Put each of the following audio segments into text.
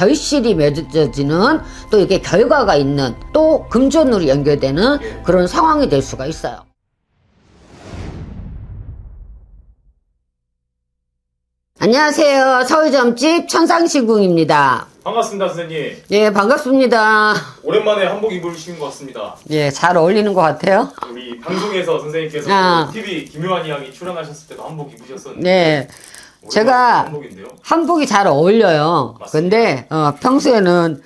결실이 맺어지는 또 이게 결과가 있는 또 금전으로 연결되는 그런 상황이 될 수가 있어요. 안녕하세요. 서울점집 천상시궁입니다. 반갑습니다, 선생님. 예, 반갑습니다. 오랜만에 한복 입으신 것 같습니다. 예, 잘 어울리는 것 같아요. 우리 방송에서 선생님께서 아. 그 TV 김요한 양이 출연하셨을 때도 한복 입으셨었는데 네. 제가 한복인데요. 한복이 잘 어울려요. 맞습니다. 근데 어, 평소에는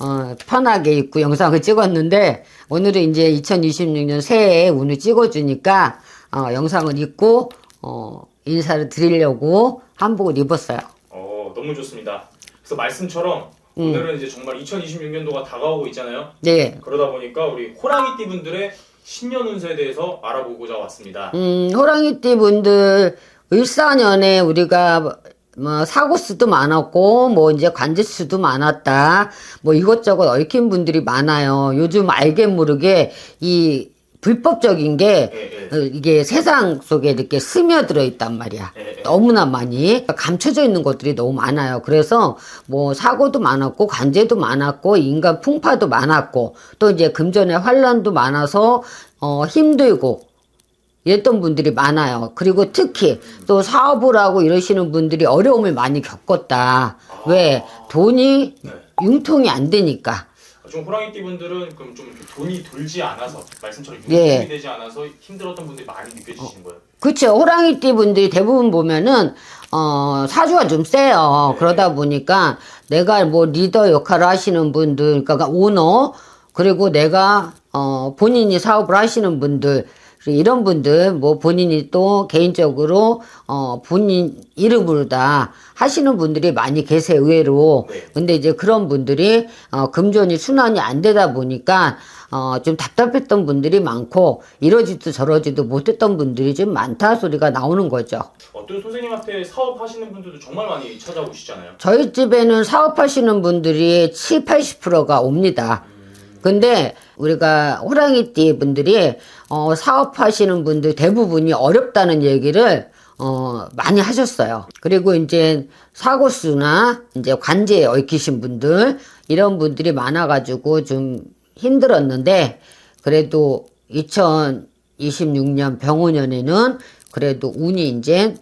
어, 편하게 입고 영상을 찍었는데 오늘은 이제 2026년 새해에 오늘 찍어주니까 어, 영상을 입고 어, 인사를 드리려고 한복을 입었어요. 어, 너무 좋습니다. 그래서 말씀처럼 음. 오늘은 이제 정말 2026년도가 다가오고 있잖아요. 네. 그러다 보니까 우리 호랑이띠 분들의 신년 운세에 대해서 알아보고자 왔습니다. 음, 호랑이띠 분들 을사년에 우리가 뭐 사고 수도 많았고 뭐 이제 관제 수도 많았다. 뭐 이것저것 얽힌 분들이 많아요. 요즘 알게 모르게 이 불법적인 게 예, 예. 어, 이게 세상 속에 이렇게 스며들어 있단 말이야. 예, 예. 너무나 많이 감춰져 있는 것들이 너무 많아요. 그래서 뭐 사고도 많았고 관제도 많았고 인간 풍파도 많았고 또 이제 금전의 환란도 많아서 어 힘들고 이랬던 분들이 많아요. 그리고 특히 또 사업을 하고 이러시는 분들이 어려움을 많이 겪었다. 왜? 돈이 네. 융통이 안 되니까. 좀 호랑이띠 분들은 그럼 좀 이렇게 돈이 돌지 않아서 말씀처럼 예. 유통이 되지 않아서 힘들었던 분들이 많이 느껴지시는 거예요. 그쵸. 호랑이띠 분들이 대부분 보면은, 어, 사주가 좀 세요. 그러다 보니까 내가 뭐 리더 역할을 하시는 분들, 그러니까 오너, 그리고 내가, 어, 본인이 사업을 하시는 분들, 이런 분들, 뭐 본인이 또 개인적으로, 어, 본인 이름으로 다 하시는 분들이 많이 계세요, 의외로. 네. 근데 이제 그런 분들이, 어, 금전이 순환이 안 되다 보니까, 어, 좀 답답했던 분들이 많고, 이러지도 저러지도 못했던 분들이 좀 많다 소리가 나오는 거죠. 어떤 선생님한테 사업하시는 분들도 정말 많이 찾아오시잖아요. 저희 집에는 사업하시는 분들이 7, 80%가 옵니다. 근데 우리가 호랑이띠 분들이 어, 사업하시는 분들 대부분이 어렵다는 얘기를 어, 많이 하셨어요. 그리고 이제 사고수나 이제 관제에 얽히신 분들 이런 분들이 많아가지고 좀 힘들었는데 그래도 2026년 병원년에는 그래도 운이 이제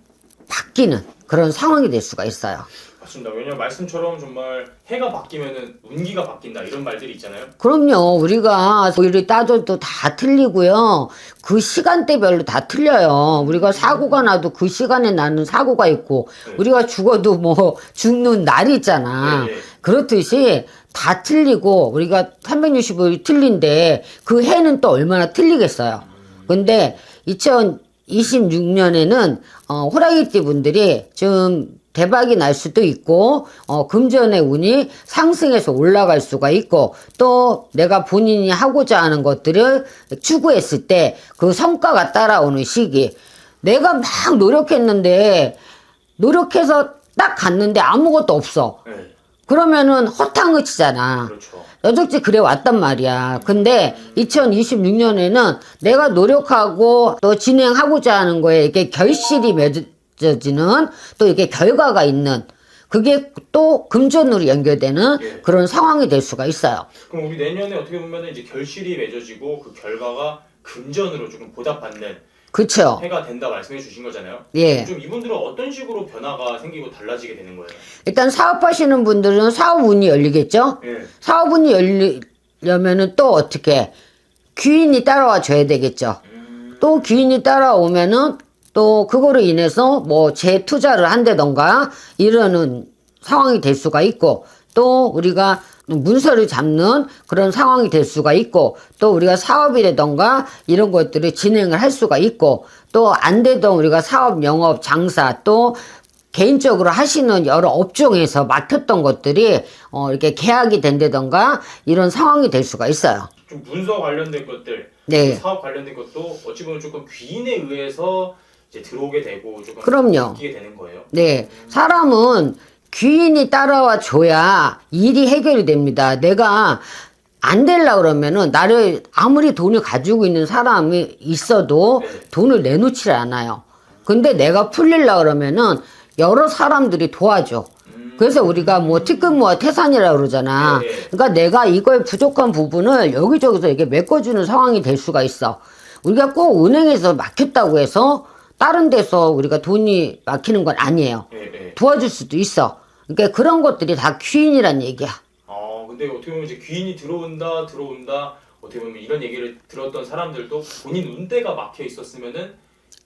바뀌는 그런 상황이 될 수가 있어요. 맞습니다. 왜냐면 말씀처럼 정말 해가 바뀌면은 운기가 바뀐다 이런 말들이 있잖아요. 그럼요. 우리가 일을 따져도 다 틀리고요. 그 시간대별로 다 틀려요. 우리가 사고가 나도 그 시간에 나는 사고가 있고, 우리가 죽어도 뭐 죽는 날이 있잖아. 네, 네. 그렇듯이 다 틀리고, 우리가 365일 틀린데, 그 해는 또 얼마나 틀리겠어요. 근데 2026년에는, 어, 호랑이띠 분들이 좀 대박이 날 수도 있고, 어, 금전의 운이 상승해서 올라갈 수가 있고, 또 내가 본인이 하고자 하는 것들을 추구했을 때 그 성과가 따라오는 시기. 내가 막 노력했는데, 노력해서 딱 갔는데 아무것도 없어. 네, 그러면은 허탕을 치잖아. 그렇죠. 여적지 그래 왔단 말이야. 근데 2026년에는 내가 노력하고 또 진행하고자 하는 거에 이게 결실이 맺 어지는 또 이게 결과가 있는 그게 또 금전으로 연결되는 예. 그런 상황이 될 수가 있어요. 그럼 우리 내년에 어떻게 보면은 이제 결실이 맺어지고 그 결과가 금전으로 조금 보답받는 그쵸? 해가 된다 말씀해 주신 거잖아요. 예. 좀 이분들은 어떤 식으로 변화가 생기고 달라지게 되는 거예요? 일단 사업하시는 분들은 사업 운이 열리겠죠? 예. 사업운이 열리려면은 또 어떻게 귀인이 따라와 줘야 되겠죠. 또 귀인이 따라오면은 또 그거로 인해서 뭐 재투자를 한다던가 이러는 상황이 될 수가 있고 또 우리가 문서를 잡는 그런 상황이 될 수가 있고 또 우리가 사업이라던가 이런 것들을 진행을 할 수가 있고 또 안 되던 우리가 사업 영업 장사 또 개인적으로 하시는 여러 업종에서 막혔던 것들이 어 이렇게 계약이 된다던가 이런 상황이 될 수가 있어요. 좀 문서 관련된 것들, 네. 사업 관련된 것도 어찌 보면 조금 귀인에 의해서 이제 들어오게 되고 조금 그럼요. 바뀌게 되는 거예요. 네. 사람은 귀인이 따라와 줘야 일이 해결이 됩니다. 내가 안 되려 그러면은 나를 아무리 돈을 가지고 있는 사람이 있어도 네. 돈을 내놓질 않아요. 근데 내가 풀리려 그러면은 여러 사람들이 도와줘. 음, 그래서 우리가 뭐 특근무와 태산이라고 그러잖아. 네, 네. 그러니까 내가 이거에 부족한 부분을 여기저기서 이렇게 메꿔주는 상황이 될 수가 있어. 우리가 꼭 은행에서 막혔다고 해서 다른 데서 우리가 돈이 막히는 건 아니에요. 예, 예. 도와줄 수도 있어. 그러니까 그런 것들이 다 귀인이란 얘기야. 아 근데 어떻게 보면 이제 귀인이 들어온다 들어온다 어떻게 보면 이런 얘기를 들었던 사람들도 본인 운대가 막혀 있었으면은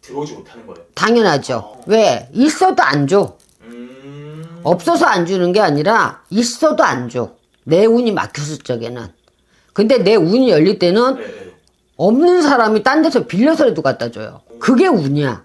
들어오지 못하는 거예요. 당연하죠. 왜? 있어도 안 줘. 음. 없어서 안 주는 게 아니라 있어도 안 줘. 내 운이 막혔을 적에는. 근데 내 운이 열릴 때는 네, 네. 없는 사람이 딴 데서 빌려서라도 갖다 줘요. 그게 운이야.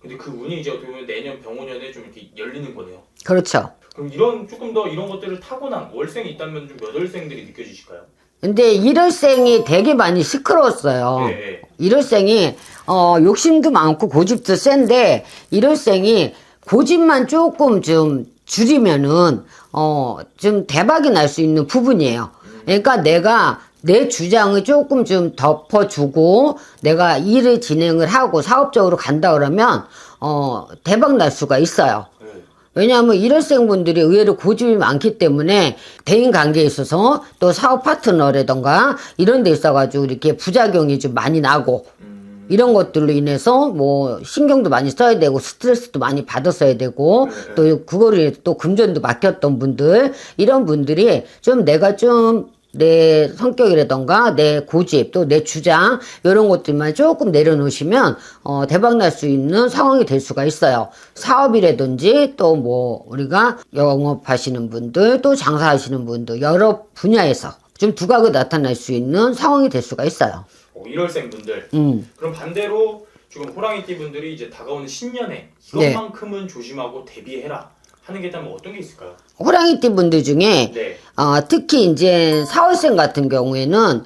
근데 그 운이 이제 어떻게 보면 내년 병원년에 좀 이렇게 열리는 거네요. 그렇죠. 그럼 이런 조금 더 이런 것들을 타고난 월생이 있다면 좀 몇 월생들이 느껴지실까요? 근데 일월생이 되게 많이 시끄러웠어요. 네, 네. 일월생이 어 욕심도 많고 고집도 센데 일월생이 고집만 조금 좀 줄이면은 어 좀 대박이 날 수 있는 부분이에요. 그러니까 내가 내 주장을 조금 좀 덮어주고 내가 일을 진행을 하고 사업적으로 간다 그러면 어 대박 날 수가 있어요. 네. 왜냐하면 일월생 분들이 의외로 고집이 많기 때문에 대인 관계에 있어서 또 사업 파트너라던가 이런 데 있어가지고 이렇게 부작용이 좀 많이 나고 음. 이런 것들로 인해서 뭐 신경도 많이 써야 되고 스트레스도 많이 받았어야 되고 네. 또 그거를 또 금전도 맡겼던 분들 이런 분들이 좀 내가 좀 내 성격이라던가 내 고집 또 내 주장 이런 것들만 조금 내려놓으시면 어, 대박 날 수 있는 상황이 될 수가 있어요. 사업이라든지 또 뭐 우리가 영업하시는 분들 또 장사하시는 분들 여러 분야에서 좀 두각이 나타날 수 있는 상황이 될 수가 있어요. 어, 1월생 분들. 음. 그럼 반대로 지금 호랑이띠 분들이 이제 다가오는 신년에 네. 이것만큼은 조심하고 대비해라 하는 게 있다면 어떤 게 있을까요? 호랑이띠 분들 중에 네. 어, 특히 이제 사월생 같은 경우에는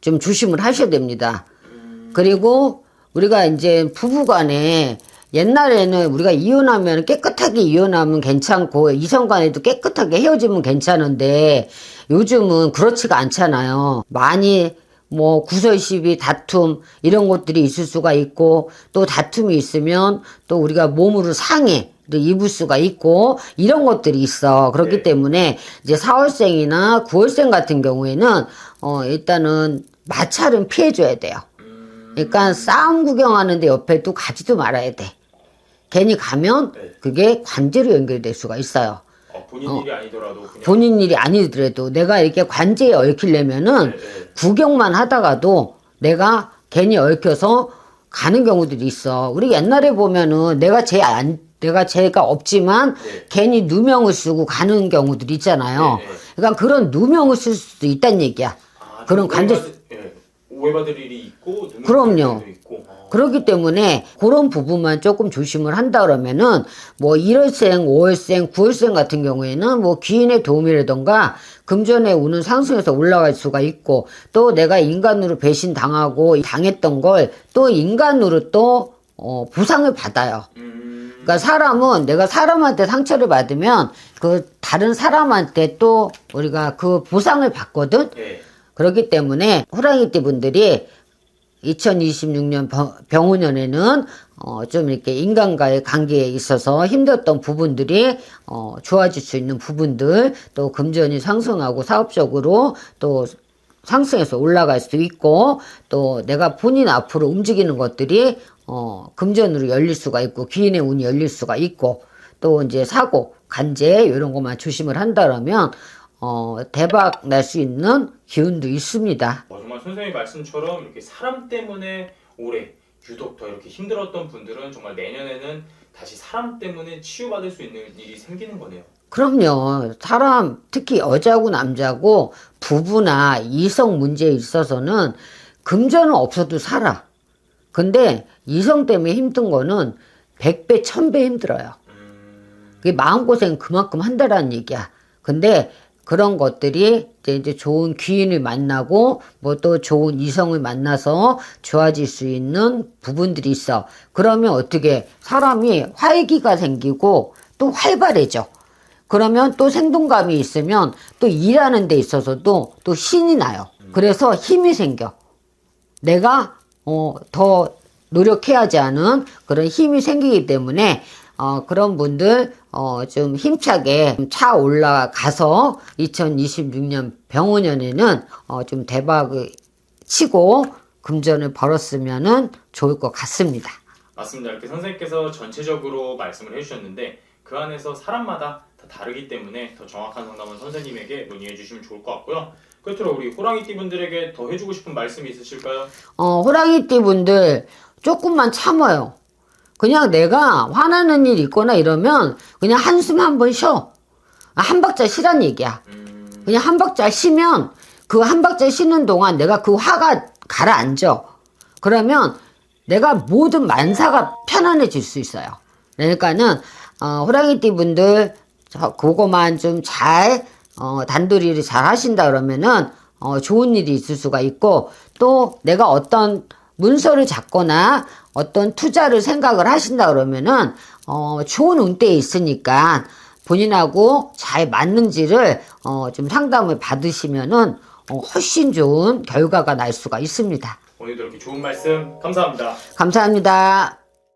좀 조심을 하셔야 됩니다. 그리고 우리가 이제 부부간에 옛날에는 우리가 이혼하면 깨끗하게 이혼하면 괜찮고 이성 간에도 깨끗하게 헤어지면 괜찮은데 요즘은 그렇지가 않잖아요. 많이 뭐 구설 시비 다툼 이런 것들이 있을 수가 있고 또 다툼이 있으면 또 우리가 몸으로 상해 또 입을 수가 있고 이런 것들이 있어 그렇기 네. 때문에 이제 4월생이나 9월생 같은 경우에는 어 일단은 마찰은 피해줘야 돼요. 그러니까 싸움 구경하는데 옆에 또 가지도 말아야 돼. 괜히 가면 네. 그게 관제로 연결될 수가 있어요. 어, 본인 일이 아니더라도 그냥 본인 일이 아니더라도 내가 이렇게 관제에 얽히려면은 네, 네. 구경만 하다가도 내가 괜히 얽혀서 가는 경우들이 있어. 우리 옛날에 보면은 내가 제 안, 내가 죄가 없지만 네. 괜히 누명을 쓰고 가는 경우들이 있잖아요. 네, 네. 그러니까 그런 누명을 쓸 수도 있다는 얘기야. 아, 그런 좀 관제- 오해받을, 예, 오해받을 일이 있고 그럼요. 있고 어. 그렇기 때문에 그런 부분만 조금 조심을 한다 그러면은 뭐 1월생, 5월생, 9월생 같은 경우에는 뭐 귀인의 도움이라던가 금전의 운은 상승해서 올라갈 수가 있고 또 내가 인간으로 배신 당하고 당했던 걸 또 인간으로 또 어, 보상을 받아요. 음, 그러니까 사람은 내가 사람한테 상처를 받으면 그 다른 사람한테 또 우리가 그 보상을 받거든. 예. 그렇기 때문에 호랑이띠 분들이 2026년 병우년에는 어, 좀 이렇게 인간과의 관계에 있어서 힘들었던 부분들이 어, 좋아질 수 있는 부분들 또 금전이 상승하고 사업적으로 또 상승해서 올라갈 수 있고 또 내가 본인 앞으로 움직이는 것들이 어, 금전으로 열릴 수가 있고 귀인의 운이 열릴 수가 있고 또 이제 사고 간제 이런 것만 조심을 한다라면 어, 대박 날 수 있는 기운도 있습니다. 어, 정말 선생님 말씀처럼 이렇게 사람 때문에 올해 유독 더 이렇게 힘들었던 분들은 정말 내년에는 다시 사람 때문에 치유받을 수 있는 일이 생기는 거네요. 그럼요. 사람, 특히 여자고 남자고 부부나 이성 문제에 있어서는 금전은 없어도 살아. 근데 이성 때문에 힘든 거는 100배, 1000배 힘들어요. 음, 그게 마음고생 그만큼 한다라는 얘기야. 근데 그런 것들이 이제 좋은 귀인을 만나고 뭐 또 좋은 이성을 만나서 좋아질 수 있는 부분들이 있어. 그러면 어떻게 사람이 활기가 생기고 또 활발해져. 그러면 또 생동감이 있으면 또 일하는 데 있어서도 또 신이 나요. 그래서 힘이 생겨. 내가 어, 더 노력해야지 하는 그런 힘이 생기기 때문에 어, 그런 분들 어, 좀 힘차게 좀차 올라가서 2026년 병원년에는 어, 좀 대박을 치고 금전을 벌었으면은 좋을 것 같습니다. 맞습니다. 이렇게 선생님께서 전체적으로 말씀을 해주셨는데 그 안에서 사람마다 다 다르기 때문에 더 정확한 상담은 선생님에게 문의해 주시면 좋을 것 같고요. 끝으로 우리 호랑이띠 분들에게 더 해주고 싶은 말씀이 있으실까요? 어, 호랑이띠 분들 조금만 참아요. 그냥 내가 화나는 일 있거나 이러면 그냥 한숨 한 번 쉬어. 아, 한 박자 쉬란 얘기야. 음, 그냥 한 박자 쉬면 그 한 박자 쉬는 동안 내가 그 화가 가라앉아. 그러면 내가 모든 만사가 편안해질 수 있어요. 그러니까는 어, 호랑이띠 분들 저, 그거만 좀 잘 어, 단도리를 잘 하신다 그러면은 어, 좋은 일이 있을 수가 있고 또 내가 어떤 문서를 잡거나 어떤 투자를 생각을 하신다 그러면은 어, 좋은 운대에 있으니까 본인하고 잘 맞는지를 어, 좀 상담을 받으시면은 어, 훨씬 좋은 결과가 날 수가 있습니다. 오늘도 이렇게 좋은 말씀 감사합니다. 감사합니다.